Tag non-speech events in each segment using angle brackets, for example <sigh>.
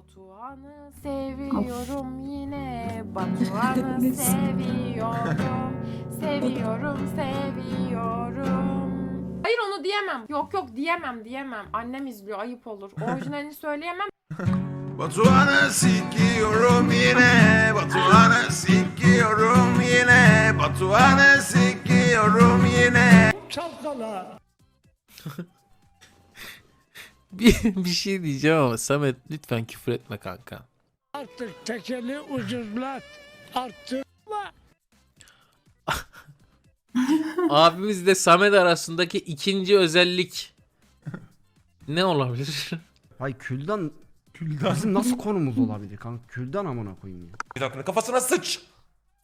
Batuhan'ı seviyorum yine. <laughs> Batuhan'ı seviyorum. Seviyorum seviyorum. Hayır onu diyemem. Yok yok diyemem diyemem. Annem izliyor ayıp olur. <laughs> Orijinalini söyleyemem. Batuhan'ı sikiyorum yine. Batuhan'ı sikiyorum yine. Batuhan'ı sikiyorum yine <laughs> Bir, <laughs> bir şey diyeceğim ama Samet lütfen küfür etme kanka. Artık tekeli ucuzlat. Artık <laughs> Abimizle Samet arasındaki ikinci özellik ne olabilir? Hay küldan Küldan. Bizim nasıl konumuz olabilir kanka? Küldan amına koyayım ya. Bir dakika kafasına sıç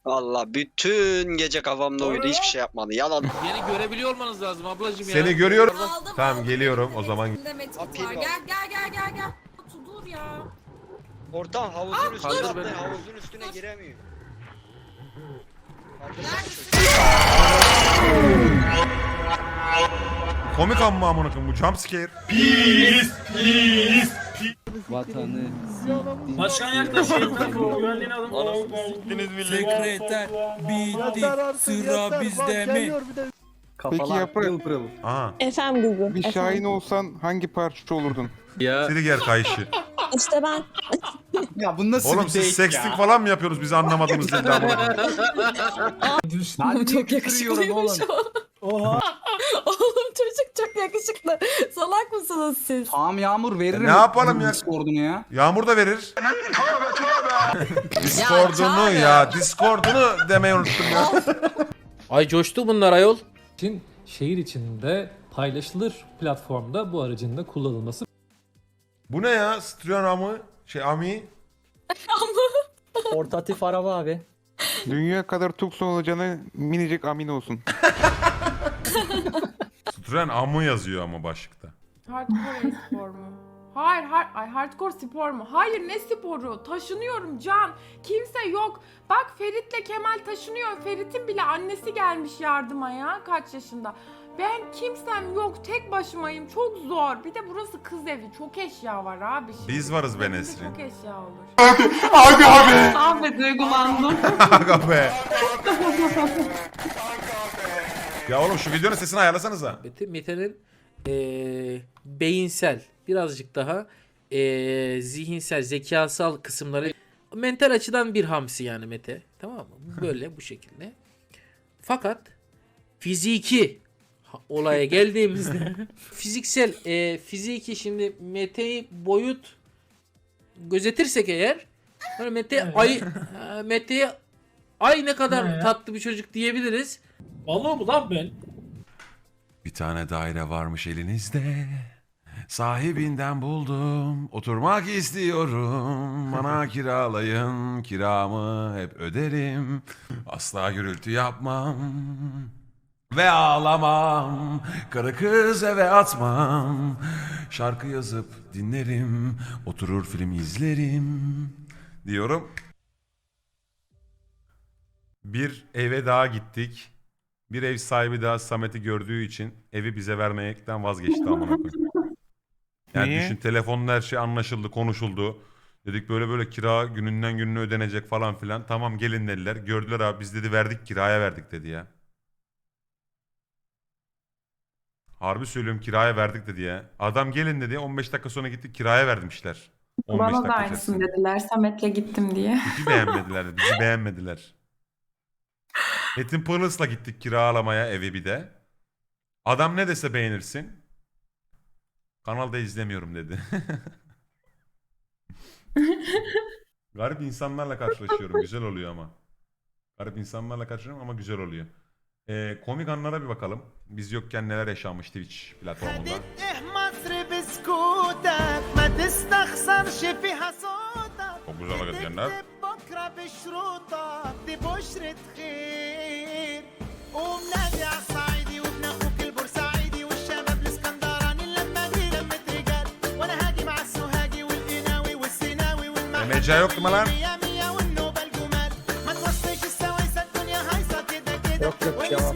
Valla bütün gece kafamda uyudu hiçbir şey yapmadı yalan. <laughs> Beni görebiliyor olmanız lazım ablacığım ya. Seni görüyorum Aldım, Tamam aldım. geliyorum o zaman var. var. Gel gel gel gel gel. Batu dur ya. Ortam havuzun üstüne beni. havuzun üstüne giremiyor. Komik amma amına koyayım bu jump scare vatanı Başkan yaklaşıyor. Güvenliğini alın. sekreter bitti sıra bizde mi? Peki yapı Aha Efendim Google. bir şahin olsan hangi parça olurdun? Ya Trigger kayışı İşte ben <laughs> Ya bu nasıl Oğlum siz sexting falan mı yapıyorsunuz biz anlamadığımız dilde amına koyayım? çok yakışıklıymış o. Oha. <laughs> Oğlum çocuk çok yakışıklı. Salak mısınız siz? Tamam Yağmur veririm. E, ne yapalım ya? Discord'unu ya. Yağmur da verir <laughs> Discord'unu ya Discord'unu demeyi unuttum ya ay coştu bunlar ayol. için şehir içinde paylaşılır platformda bu aracın da kullanılması Bu ne ya Strion amı şey ami Portatif araba abi. Dünya kadar tuksa olacağına minicik amin olsun. <laughs> <laughs> Strion amı yazıyor ama başlıkta Hardcore spor mu? Hayır, har ay hardcore spor mu? Hayır ne sporu? Taşınıyorum Can. Kimse yok. Bak Ferit'le Kemal taşınıyor. Ferit'in bile annesi gelmiş yardıma ya kaç yaşında. Ben kimsem yok. Tek başımayım. Çok zor. Bir de burası kız evi. Çok eşya var abi. Şimdi. Biz varız be Evde Nesrin. Çok eşya olur. Hadi abi Abi duygulandım. Aga be <laughs> Ya oğlum şu videonun sesini ayarlasanıza. Mete, Mete'nin eee, beyinsel birazcık daha eee, zihinsel zekasal kısımları mental açıdan bir hamsi yani Mete tamam mı? <laughs> Böyle bu şekilde. Fakat fiziki olaya geldiğimizde <laughs> fiziksel eee, fiziki şimdi Mete'yi boyut gözetirsek eğer Mete ay eee, Mete'ye ay ne kadar Ne tatlı bir çocuk diyebiliriz. Vallahi bu lan ben. Bir tane daire varmış elinizde. Sahibinden buldum. Oturmak istiyorum. Bana <laughs> kiralayın. Kiramı hep öderim. Asla gürültü yapmam. Ve ağlamam. Karı kız eve atmam. Şarkı yazıp dinlerim. Oturur film izlerim. Diyorum Bir eve daha gittik bir ev sahibi daha Samet'i gördüğü için evi bize vermekten vazgeçti amına koyayım. Yani Niye? düşün telefonla her şey anlaşıldı, konuşuldu. Dedik böyle böyle kira gününden gününe ödenecek falan filan. Tamam gelin dediler. Gördüler abi biz dedi verdik kiraya verdik dedi ya. Harbi söylüyorum kiraya verdik dedi ya. Adam gelin dedi 15 dakika sonra gittik kiraya vermişler. 15 Bana da dakika aynısını içerisinde. dediler. Samet'le gittim diye. Bizi beğenmediler dedi. Bizi beğenmediler. Metin Pırlıs'la gittik kiralamaya evi bir de. Adam ne dese beğenirsin. Kanalda izlemiyorum dedi. <laughs> Garip insanlarla karşılaşıyorum. Güzel oluyor ama. Garip insanlarla karşılaşıyorum ama güzel oluyor. Ee, komik anlara bir bakalım. Biz yokken neler yaşanmış Twitch platformunda. Çok güzel hareket diyenler. MC yok mu lan? Yok yok devam.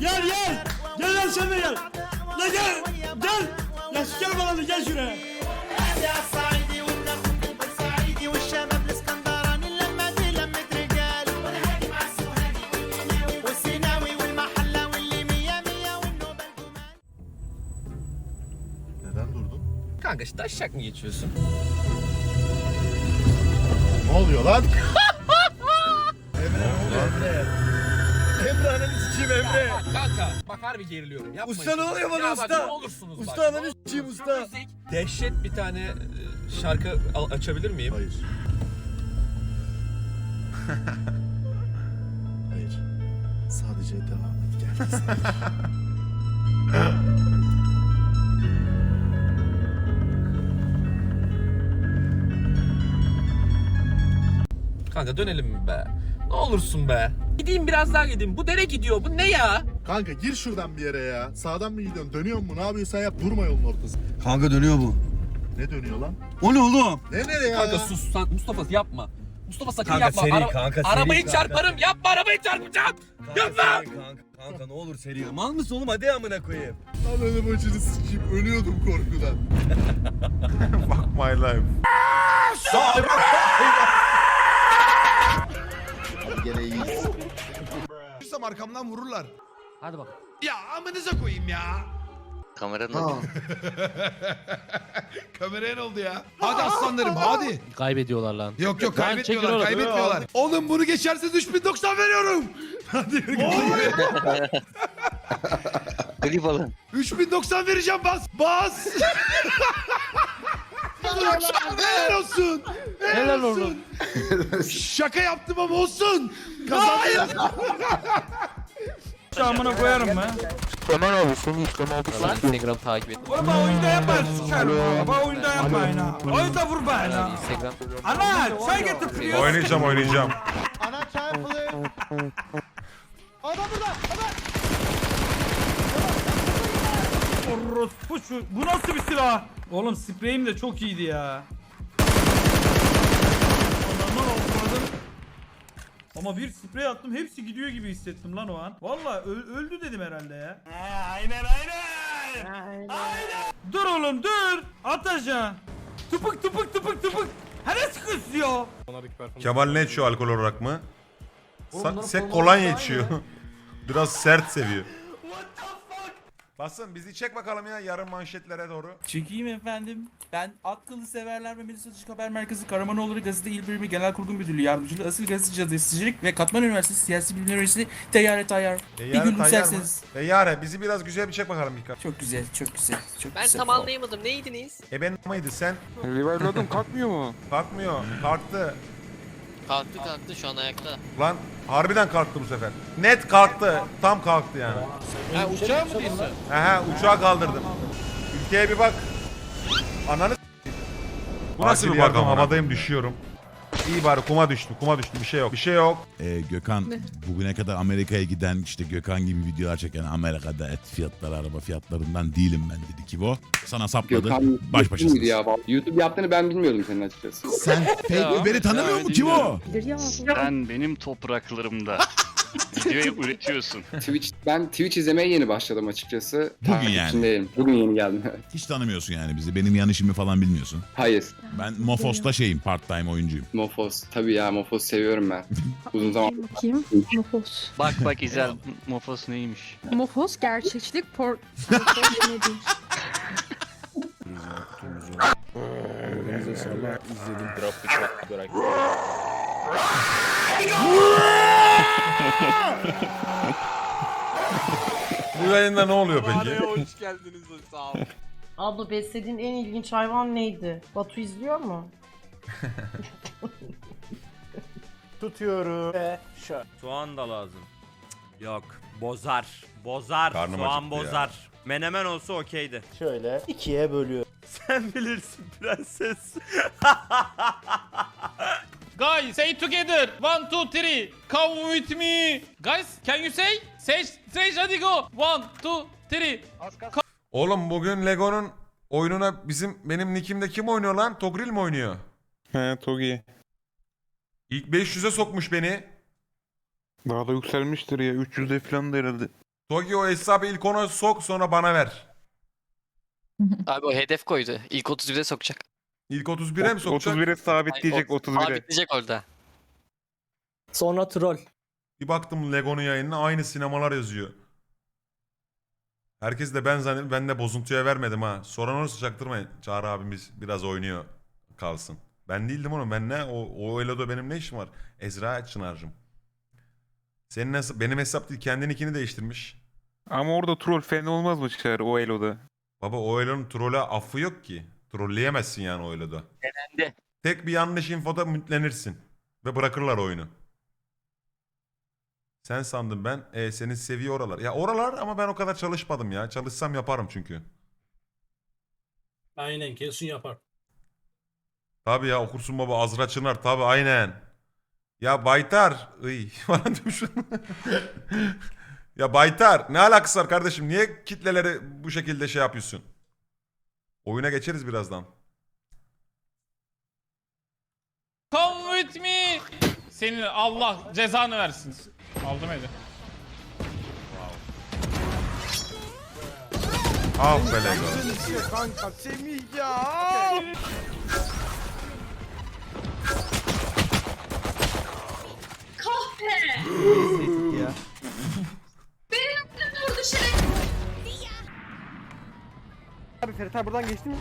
Gel gel. Gel lan sen de gel. La gel. Gel. La gel bana da gel şuraya. Kanka işte aşağı mı geçiyorsun? Ne oluyor lan? <laughs> Emre ananı sikeyim Emre. Kanka bak harbi geriliyorum. Yapma Usta ne oluyor bana ya usta? Bak, ne olursunuz Usta bak. ananı sikeyim usta. Müzik. Dehşet bir tane e, şarkı al- açabilir miyim? Hayır. Hayır. Sadece devam et gel. <laughs> Kanka dönelim mi be? Ne olursun be. Gideyim biraz daha gideyim. Bu dere gidiyor. Bu ne ya? Kanka gir şuradan bir yere ya. Sağdan mı gidiyorsun? Dönüyor mu? Ne yapıyorsan yap. Durma yolun ortasında. Kanka dönüyor bu. Ne dönüyor lan? O ne oğlum? Ne nereye ya? Kanka sus sen. Mustafa yapma. Mustafa sakın Kanka yapma. seri, Ara- kanka seri, arabayı kanka. çarparım. Yapma arabayı çarpacağım. Yapma. Kanka, kanka ne olur seri. Mal mısın oğlum hadi amına koyayım. Ananı bacını sikeyim. Ölüyordum korkudan. <laughs> Fuck my life. Gene iyiyiz. arkamdan vururlar. Hadi bakalım. Ya amınıza koyayım ya. Kameranın <laughs> Kameraya ne oldu ya? Hadi aslanlarım hadi. Kaybediyorlar lan. Yok yok Lan kaybetmiyorlar oğlum. kaybetmiyorlar. Oğlum bunu geçerseniz 3090 veriyorum. <laughs> Hadi <laughs> klip alın. 3090 vereceğim bas bas. Helal olsun. Helal oğlum. Şaka yaptım ama olsun. Kazandım. Amına koyarım ben. Lan Instagram takip et. Baba oyunda yapar sikerim. Baba oyunda yapmayın ha. Oyunda vur bana. Instagram. Ana çay getir Oynayacağım oynayacağım. Ana çarpılır. Bu, şu, bu nasıl bir silah? Oğlum spreyim de çok iyiydi ya. Ananı avradım. Ama bir sprey attım hepsi gidiyor gibi hissettim lan o an. Valla öldü dedim herhalde ya. aynen aynen. Aynen. Dur oğlum dur. At aşağı. Tıpık tıpık tıpık tıpık. Hele sıkıyorsun ya. Kemal ne içiyor alkol olarak mı? Sa- sen kolonya içiyor. <laughs> Biraz sert seviyor. Basın bizi çek bakalım ya yarın manşetlere doğru. Çekeyim efendim. Ben Akıllı Severler ve Milli Satış Haber Merkezi Karamanoğlu Gazete İl Birimi Genel Kurgu Müdürlüğü Yardımcılığı Asıl Gazeteci Gazetecilik ve Katman Üniversitesi Siyasi Bilimler Üniversitesi Teyyare Tayyar. Bir gün isterseniz. Teyyare bizi biraz güzel bir çek bakalım bir Çok güzel, çok güzel, çok Ben güzel. tam anlayamadım. Neydiniz? E ben mıydı sen? Revive'ladım kalkmıyor mu? Kalkmıyor. Kalktı. Kalktı kalktı şu an ayakta. Lan harbiden kalktı bu sefer. Net kalktı. Tam kalktı yani. Ha uçağı mı diyorsun? Aha uçağı kaldırdım. Ülkeye bir bak. Ananı s**eyim. Bu nasıl bir bakım? Havadayım düşüyorum. İyi bari kuma düştüm. Kuma düştüm. Bir şey yok. Bir şey yok. Ee, Gökhan bugüne kadar Amerika'ya giden işte Gökhan gibi videolar çeken Amerika'da et fiyatları, araba fiyatlarından değilim ben dedi ki bu. Sana sapladı. Baş başasınız. YouTube yaptığını ben bilmiyordum senin açıkçası. Sen <laughs> fake Uber'i tanımıyor mu? Kim o? Sen benim topraklarımda video üretiyorsun. Twitch, ben Twitch izlemeye yeni başladım açıkçası. Bugün yani. Takipçindeyim. Bugün yeni geldim. <laughs> Hiç tanımıyorsun yani bizi. Benim yan işimi falan bilmiyorsun. Hayır. Ben Mofos'ta şeyim, part time oyuncuyum. Mofos. Tabii ya Mofos seviyorum ben. <laughs> Uzun zaman. Bakayım. Mofos. Bak bak İzel. Mofos neymiş? Mofos gerçekçilik por... Mofos <laughs> nedir? Bu yayında ne oluyor peki? hoş geldiniz sağ olun. Abla beslediğin en ilginç hayvan neydi? Batu izliyor mu? Tutuyorum. Soğan da lazım. Yok. Bozar. Bozar. Karnım Soğan acıktı ya. bozar. Menemen olsa okeydi. Şöyle ikiye bölüyor. Sen bilirsin prenses. <laughs> Guys, say together. One, two, three. Come with me. Guys, can you say? Say, say, hadi go. One, two, three. Oğlum bugün Lego'nun oyununa bizim benim nickimde kim oynuyor lan? Togril mi oynuyor? He Togi. İlk 500'e sokmuş beni. Daha da yükselmiştir ya. 300'de falan da herhalde. Togi o hesabı ilk ona sok sonra bana ver. Abi o hedef koydu. İlk 31'e sokacak. İlk 31'e mi sokacak? 31'e sabitleyecek 31'e. Sabitleyecek orada. Sonra troll. Bir baktım Lego'nun yayınına aynı sinemalar yazıyor. Herkes de ben zannediyorum. Ben de bozuntuya vermedim ha. Soran olursa çaktırmayın. Çağrı abimiz biraz oynuyor kalsın. Ben değildim oğlum. Ben ne? O, o Elo'da benim ne işim var? Ezra Çınar'cığım. Senin nasıl? Benim hesap değil. Kendininkini değiştirmiş. Ama orada troll fena olmaz mı çıkar o eloda? Baba o Elo'nun trolle affı yok ki. Trolleyemezsin yani o Elo'da. Tek bir yanlış infoda mütlenirsin. Ve bırakırlar oyunu. Sen sandın ben. E, senin seviye oralar. Ya oralar ama ben o kadar çalışmadım ya. Çalışsam yaparım çünkü. Aynen kesin yapar. Tabii ya okursun baba Azra Çınar tabii aynen. Ya Baytar. Iy, falan demişim. ya Baytar ne alakası var kardeşim? Niye kitleleri bu şekilde şey yapıyorsun? Oyuna geçeriz birazdan. Come with me. Senin Allah cezanı versin. Aldım eli. Ah be Lego. Kanka Semih ya. Kahpe! ya. Benim önümde durdu şeref. Abi Ferit abi buradan geçti mi?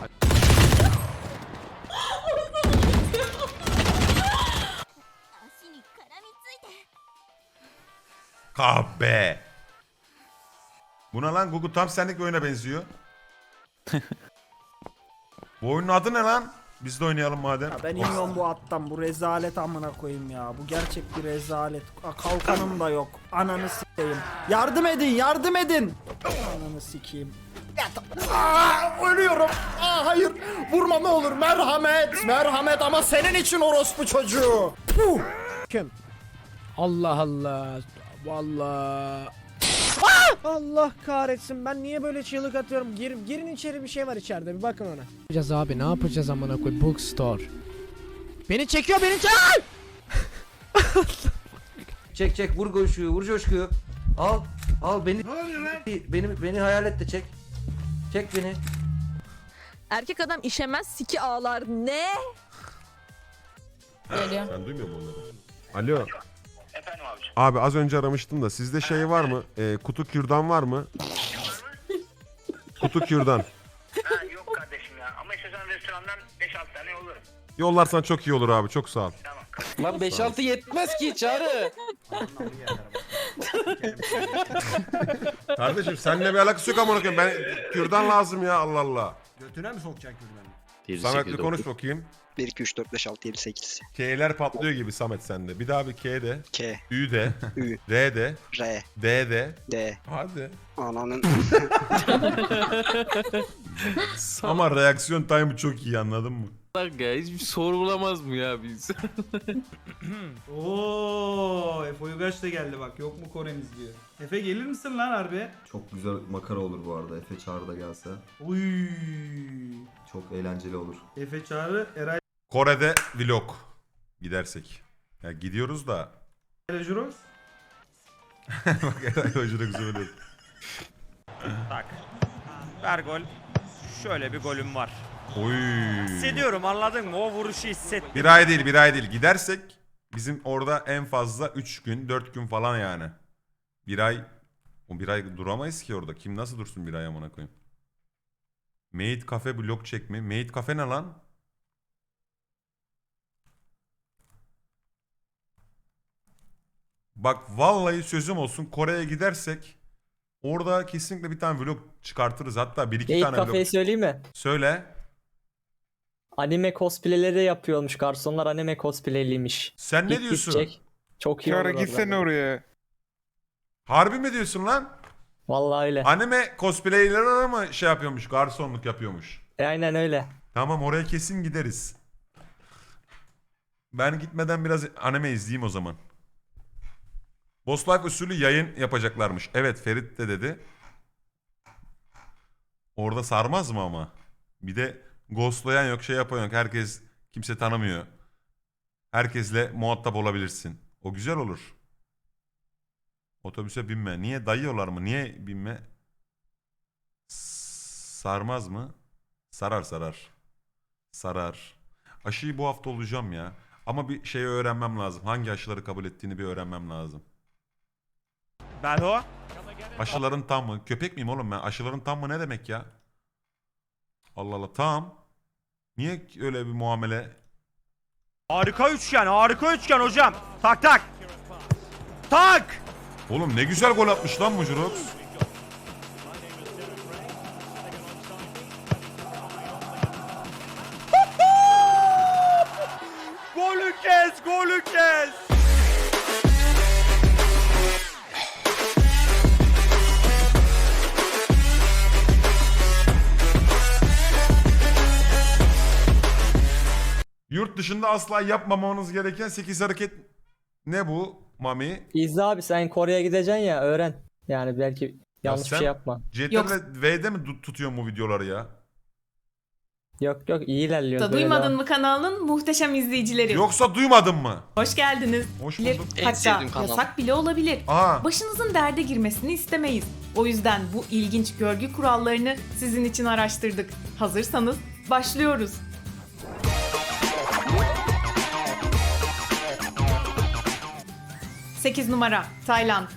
Kahpe. Buna lan Google tam senlik bir oyuna benziyor. <laughs> bu oyunun adı ne lan? Biz de oynayalım madem. Ben iniyorum bu attan. Bu rezalet amına koyayım ya. Bu gerçek bir rezalet. Kalkanım da yok. Ananı sikeyim. Yardım edin, yardım edin. Ananı sikeyim. Aa, ölüyorum. Aa, hayır. Vurma ne olur. Merhamet. Merhamet ama senin için orospu çocuğu. Puh. Kim? Allah Allah. Vallahi. Allah kahretsin ben niye böyle çığlık atıyorum Gir, girin içeri bir şey var içeride bir bakın ona yapacağız abi ne yapacağız amına koy bookstore Beni çekiyor beni çek Çek çek vur coşkuyu vur coşkuyu. Al al beni beni beni hayal de çek. Çek beni. Erkek adam işemez siki ağlar. Ne? Geliyor. Sen duymuyor musun onları? Alo. Abi az önce aramıştım da sizde şey var mı? Ee, kutu kürdan var mı? kutu kürdan. yok kardeşim ya. Ama istiyorsan restorandan 5-6 tane yollarım. Yollarsan çok iyi olur abi. Çok sağ ol. Lan 5-6 yetmez ki çağrı. <laughs> Kardeşim seninle bir alakası yok amına koyayım. Ben kürdan lazım ya Allah Allah. Götüne mi sokacak kürdanı? Samet bir konuş bakayım. 1, 2, 3, 4, 5, 6, 7, 8. K'ler patlıyor gibi Samet sende. Bir daha bir K de. K, Ü de. Ü. R de. R, D de. D. Hadi. Ananın. <laughs> Ama reaksiyon time'ı çok iyi anladın mı? Hiçbir sorgulamaz mı ya biz? <laughs> Oo, Efe Uygaç da geldi bak. Yok mu Kore'miz diyor. Efe gelir misin lan harbi? Çok güzel makara olur bu arada. Efe Çağrı da gelse. Uy. Çok eğlenceli olur. Efe Çağrı, Eray Kore'de vlog. Gidersek. Ya gidiyoruz da. Jurox. <laughs> Bak Eray Hoca da güzel oluyor. Tak Ver gol Şöyle bir golüm var Oy. Hissediyorum anladın mı o vuruşu hissettim Bir ay değil bir ay değil. Gidersek bizim orada en fazla 3 gün 4 gün falan yani. Bir ay o bir ay duramayız ki orada. Kim nasıl dursun bir ay amına koyayım. Made Cafe blog çek mi? Made Cafe ne lan? Bak vallahi sözüm olsun Kore'ye gidersek orada kesinlikle bir tane vlog çıkartırız. Hatta bir iki tane vlog. söyleyeyim mi? Söyle. Anime cosplayleri yapıyormuş garsonlar anime cosplayliymiş Sen ne diyorsun? Çok Çağrı gitsene oraya. Harbi mi diyorsun lan? Vallahi öyle Anime cosplayler mı şey yapıyormuş, garsonluk yapıyormuş? e, aynen öyle Tamam oraya kesin gideriz. Ben gitmeden biraz anime izleyeyim o zaman. Boss Life usulü yayın yapacaklarmış. Evet Ferit de dedi. Orada sarmaz mı ama? Bir de ghostlayan yok şey yapan yok. Herkes kimse tanımıyor. Herkesle muhatap olabilirsin. O güzel olur. Otobüse binme. Niye dayıyorlar mı? Niye binme? Sarmaz mı? Sarar sarar. Sarar. Aşıyı bu hafta olacağım ya. Ama bir şey öğrenmem lazım. Hangi aşıları kabul ettiğini bir öğrenmem lazım. Belho Aşıların tam mı? Köpek miyim oğlum ben? Aşıların tam mı ne demek ya? Allah Allah tam. Niye öyle bir muamele? Harika üçgen, harika üçgen hocam. Tak tak. Tak. Oğlum ne güzel gol atmış lan bu Jurox. Yurt dışında asla yapmamanız gereken 8 hareket ne bu Mami? İzle abi sen Kore'ye gideceksin ya öğren. Yani belki yanlış bir sen- şey yapma. CTRL V'de mi tut- tutuyorsun bu videoları ya? Yok yok iyi ilerliyor. Da duymadın mı kanalın muhteşem izleyicileri? Yoksa duymadın mı? Hoş geldiniz. Hoş Bilir, bulduk. Hatta yasak bile olabilir. Aha. Başınızın derde girmesini istemeyiz. O yüzden bu ilginç görgü kurallarını sizin için araştırdık. Hazırsanız başlıyoruz. Sekiz numara Tayland.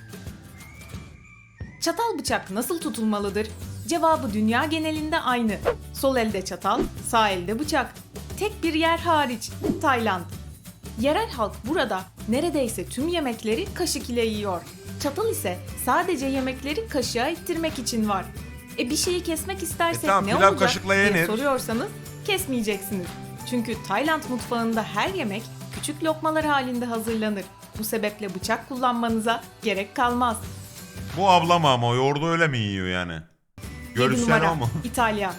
Çatal bıçak nasıl tutulmalıdır? Cevabı dünya genelinde aynı. Sol elde çatal, sağ elde bıçak. Tek bir yer hariç, Tayland. Yerel halk burada neredeyse tüm yemekleri kaşık ile yiyor. Çatal ise sadece yemekleri kaşığa ittirmek için var. E bir şeyi kesmek istersek E tamam, ne olacak kaşıkla diye soruyorsanız kesmeyeceksiniz. Çünkü Tayland mutfağında her yemek küçük lokmalar halinde hazırlanır. Bu sebeple bıçak kullanmanıza gerek kalmaz. Bu ablam ama yoğurdu öyle mi yiyor yani? 7 Görürsen numara o mu? <laughs> İtalya.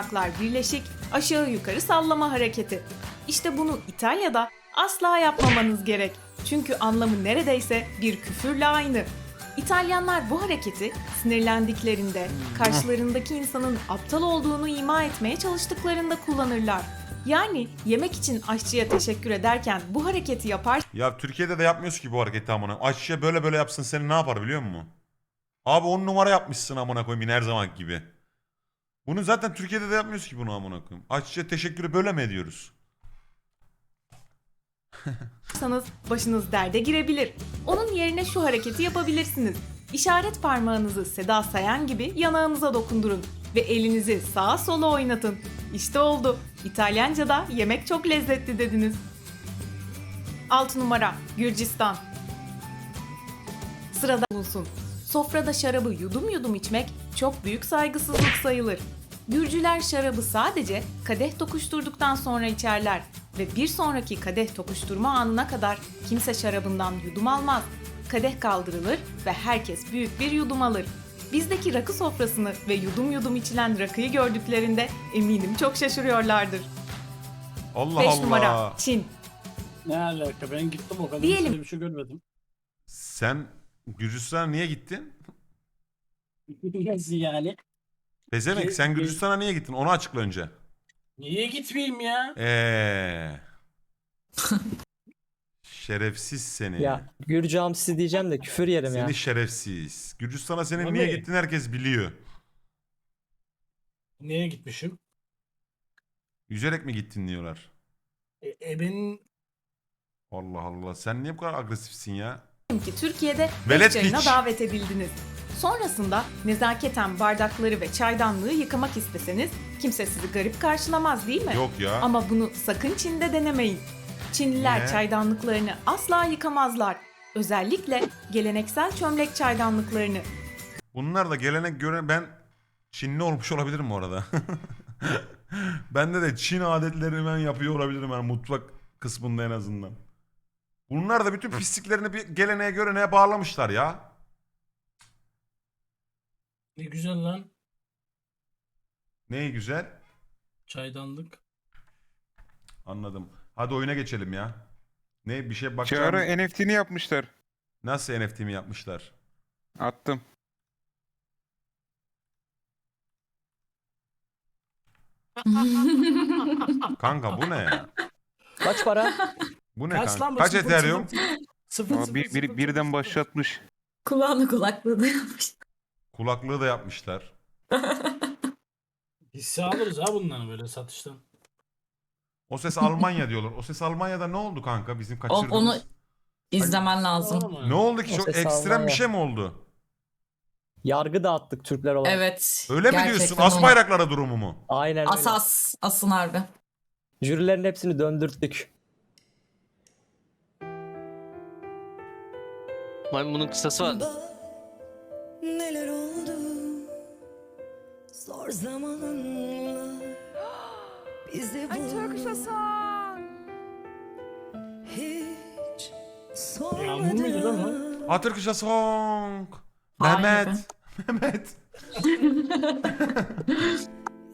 Ayaklar birleşik, aşağı yukarı sallama hareketi. İşte bunu İtalya'da asla yapmamanız gerek. Çünkü anlamı neredeyse bir küfürle aynı. İtalyanlar bu hareketi sinirlendiklerinde, karşılarındaki insanın aptal olduğunu ima etmeye çalıştıklarında kullanırlar. Yani yemek için aşçıya teşekkür ederken bu hareketi yapar Ya Türkiye'de de yapmıyoruz ki bu hareketi amına. Aşçıya böyle böyle yapsın seni ne yapar biliyor musun? Abi on numara yapmışsın amına koyayım yine her zaman gibi. Bunu zaten Türkiye'de de yapmıyoruz ki bunu amına koyayım. Aşçıya teşekkürü böyle mi ediyoruz? <laughs> yaparsanız başınız derde girebilir. Onun yerine şu hareketi yapabilirsiniz. İşaret parmağınızı Seda Sayan gibi yanağınıza dokundurun ve elinizi sağa sola oynatın. İşte oldu. İtalyanca'da yemek çok lezzetli dediniz. 6 numara Gürcistan. Sırada bulunsun. Sofrada şarabı yudum yudum içmek çok büyük saygısızlık sayılır. Gürcüler şarabı sadece kadeh tokuşturduktan sonra içerler ve bir sonraki kadeh tokuşturma anına kadar kimse şarabından yudum almaz. Kadeh kaldırılır ve herkes büyük bir yudum alır. Bizdeki rakı sofrasını ve yudum yudum içilen rakıyı gördüklerinde eminim çok şaşırıyorlardır. Allah 5 Allah. numara Çin. Ne alaka ben gittim o kadar Diyelim. bir şey görmedim. Sen Gürcistan'a niye gittin? <laughs> Nasıl yani? Pezemek sen Gürcistan'a niye gittin? Onu açıkla önce. Niye gitmeyeyim ya? Eee. <laughs> Şerefsiz seni. Ya Gürcü hamsi diyeceğim de küfür yerim ya. Seni şerefsiz. Gürcistan'a senin Abi. niye gittin herkes biliyor. Niye gitmişim? Yüzerek mi gittin diyorlar. E, ebenin Allah Allah. Sen niye bu kadar agresifsin ya? ki Türkiye'de Velet piç. davet edildiniz. Sonrasında nezaketen bardakları ve çaydanlığı yıkamak isteseniz kimse sizi garip karşılamaz değil mi? Yok ya. Ama bunu sakın Çin'de denemeyin. Çinliler Niye? çaydanlıklarını asla yıkamazlar. Özellikle geleneksel çömlek çaydanlıklarını. Bunlar da gelenek göre ben Çinli olmuş olabilirim bu arada. <laughs> Bende de Çin adetlerini ben yapıyor olabilirim yani mutfak kısmında en azından. Bunlar da bütün pisliklerini bir geleneğe göreneğe bağlamışlar ya. Ne güzel lan. Neyi güzel? Çaydanlık. Anladım. Hadi oyuna geçelim ya. Ne bir şey Çağrı bakacağım. NFT'ni yapmışlar. Nasıl NFT mi yapmışlar? Attım. <laughs> Kanka bu ne ya? Kaç para? Bu ne Kaç kanka? lan bu? Kaç Sıfır, Ethereum? Sıfır sıfır bir, sıfır, bir, sıfır, birden başlatmış. Kulağını kulaklığı da yapmış. Kulaklığı da yapmışlar. <laughs> Hisse alırız ha bundan böyle satıştan. O ses Almanya diyorlar. O ses Almanya'da ne oldu kanka bizim kaçırdığımız? onu- İzlemen lazım. Ne oldu ki? O Çok ses ekstrem bir Almanya. şey mi oldu? Yargı dağıttık Türkler olarak. Evet. Öyle mi gerçekten diyorsun? As bayraklara durumu mu? Aynen öyle. Asas. Asın harbi. Jürilerin hepsini döndürttük. Maymunun kısası var. Neler? Zor zamanlar bizi Ay Turkish Hasan. hiç Yağmur muydu lan o? Atırkışa song. Vay be. Mehmet. <laughs> Mehmet. <laughs>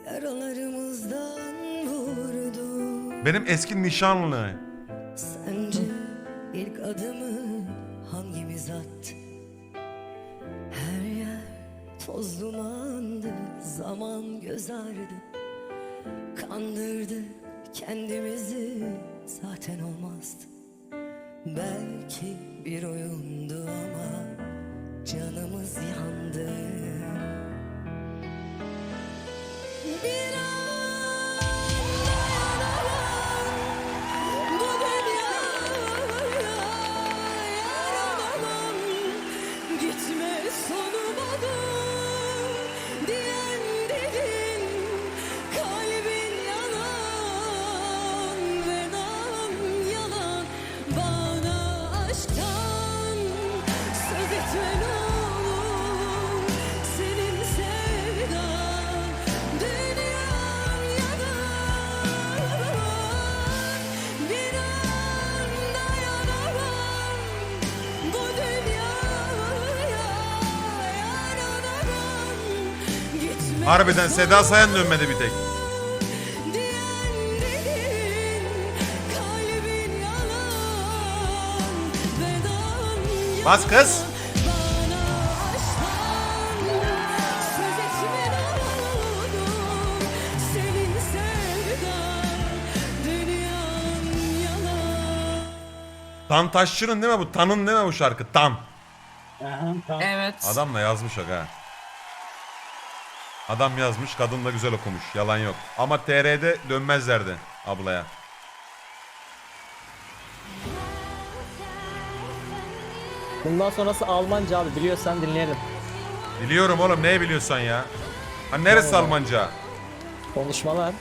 Yaralarımızdan vurdu Benim eski nişanlı. Sence ilk adımı hangimiz attı? Toz dumandı Zaman göz ardı Kandırdık kendimizi Zaten olmazdı. Belki bir oyundu ama Canımız yandı. Bir Harbiden Seda Sayan dönmedi bir tek. Bas kız. Tan Taşçı'nın değil mi bu? Tan'ın değil mi bu şarkı? Tan. Evet Adam da yazmış aga. Adam yazmış, kadın da güzel okumuş. Yalan yok. Ama TR'de dönmezlerdi ablaya. Bundan sonrası Almanca abi biliyorsan dinleyelim. Biliyorum oğlum ne biliyorsan ya. Ha neresi Tamam. Almanca? Konuşmalar.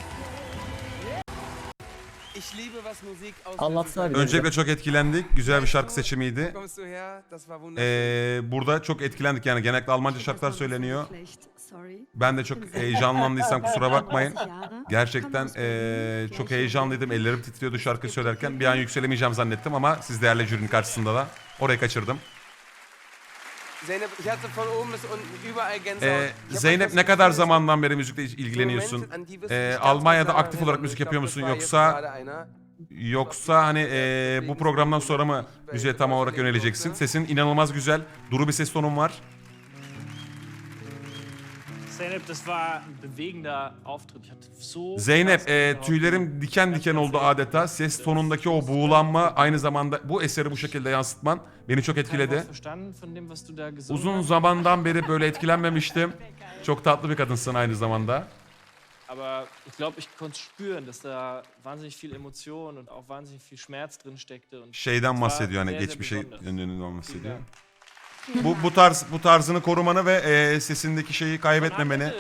Anlatsana bir. Öncelikle çok etkilendik. Güzel bir şarkı seçimiydi. Ee, burada çok etkilendik yani. Genellikle Almanca şarkılar söyleniyor. Ben de çok heyecanlandıysam <laughs> kusura bakmayın. Gerçekten ee, çok heyecanlıydım. Ellerim titriyordu şarkı söylerken. Bir an yükselemeyeceğim zannettim ama siz değerli jürinin karşısında da orayı kaçırdım. Ee, Zeynep ne kadar zamandan beri müzikle ilgileniyorsun? Ee, Almanya'da aktif olarak müzik yapıyor musun yoksa yoksa hani ee, bu programdan sonra mı müziğe tam olarak yöneleceksin? Sesin inanılmaz güzel. Duru bir ses tonun var. Zeynep, das war ein bewegender Auftritt. Ich hatte so Zeynep e, tüylerim diken diken oldu adeta. Ses tonundaki o buğulanma aynı zamanda bu eseri bu şekilde yansıtman beni çok etkiledi. Uzun zamandan beri böyle etkilenmemiştim. Çok tatlı bir kadınsın aynı zamanda. Aber ich glaube, ich konnte spüren, dass da wahnsinnig viel Emotion und auch wahnsinnig viel Schmerz drin steckte. Und Şeyden bahsediyor hani geçmişe besonders. yönlüğünden bahsediyor. Bu, bu tarz bu tarzını korumanı ve e, sesindeki şeyi kaybetmemeni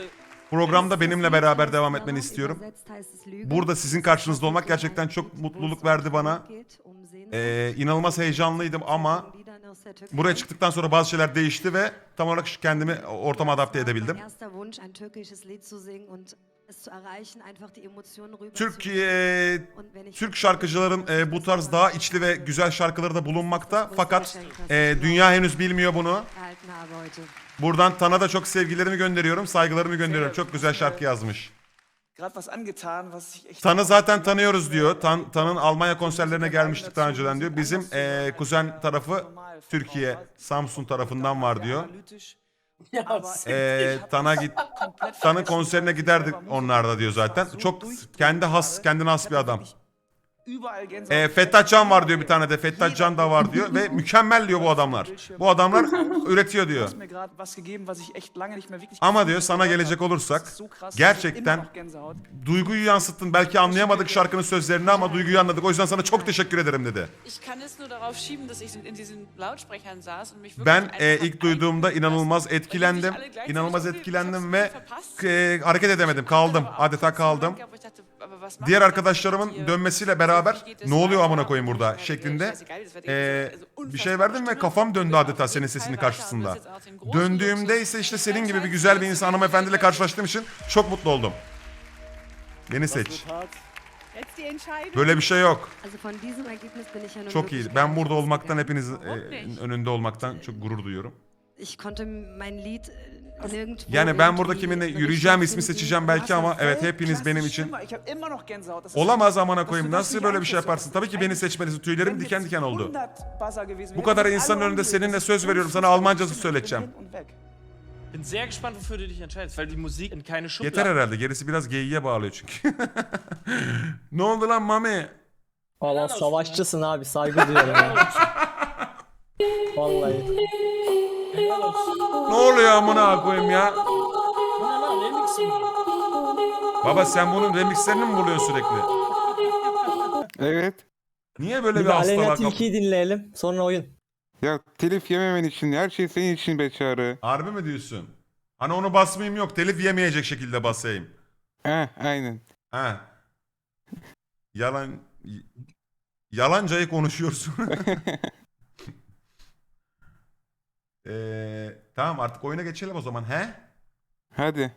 programda benimle beraber devam etmeni istiyorum. Burada sizin karşınızda olmak gerçekten çok mutluluk verdi bana. Ee, inanılmaz heyecanlıydım ama buraya çıktıktan sonra bazı şeyler değişti ve tam olarak kendimi ortama adapte edebildim. Türkiye Türk şarkıcıların e, bu tarz daha içli ve güzel şarkıları da bulunmakta fakat e, dünya henüz bilmiyor bunu. Buradan Tan'a da çok sevgilerimi gönderiyorum, saygılarımı gönderiyorum. Çok güzel şarkı yazmış. Tan'ı zaten tanıyoruz diyor. Tan, Tan'ın Almanya konserlerine gelmiştik daha önceden diyor. Bizim e, kuzen tarafı Türkiye, Samsun tarafından var diyor. <laughs> E, Tan'a git, Tan'ın konserine giderdik onlar da diyor zaten. Çok kendi has, kendine has bir adam. E, Fettah Can var diyor bir tane de. Fettah Can da var diyor. Ve <laughs> mükemmel diyor bu adamlar. Bu adamlar <laughs> üretiyor diyor. Ama diyor sana gelecek olursak gerçekten duyguyu yansıttın. Belki anlayamadık şarkının sözlerini ama duyguyu anladık. O yüzden sana çok teşekkür ederim dedi. Ben e, ilk duyduğumda inanılmaz etkilendim. İnanılmaz etkilendim ve e, hareket edemedim. Kaldım. Adeta kaldım. Diğer arkadaşlarımın dönmesiyle beraber ne oluyor amına koyayım burada şeklinde e, bir şey verdim ve kafam döndü adeta senin sesinin karşısında. Döndüğümde ise işte senin gibi bir güzel bir insan hanımefendiyle karşılaştığım için çok mutlu oldum. Beni seç. Böyle bir şey yok. Çok iyi. Ben burada olmaktan hepinizin e, önünde olmaktan çok gurur duyuyorum. Yani ben burada kiminle yürüyeceğim ismi seçeceğim belki ama evet hepiniz benim için Olamaz amına koyayım. Nasıl böyle bir şey yaparsın? Tabii ki beni seçmelisin. Tüylerim diken diken oldu. Bu kadar insanın önünde seninle söz veriyorum. Sana Almancası söyleteceğim. Bin sehr gespannt, wofür du dich entscheidest, weil die Musik in keine Yeter herhalde. Gerisi biraz geyiğe bağlıyor çünkü. <laughs> ne oldu lan Mami? Valla savaşçısın abi saygı duyuyorum. <laughs> Vallahi. Ne oluyor amına koyayım ya? Baba sen bunun remixlerini mi buluyorsun sürekli? Evet. Niye böyle Bir bir Aleyna hastalığa kap- Tilki'yi dinleyelim sonra oyun. Ya telif yememen için her şey senin için be Çağrı. Harbi mi diyorsun? Hani onu basmayayım yok. Telif yemeyecek şekilde basayım. Heh aynen. Ha. Yalan... Yalancayı konuşuyorsun. <laughs> Ee, tamam artık oyuna geçelim o zaman he? Hadi.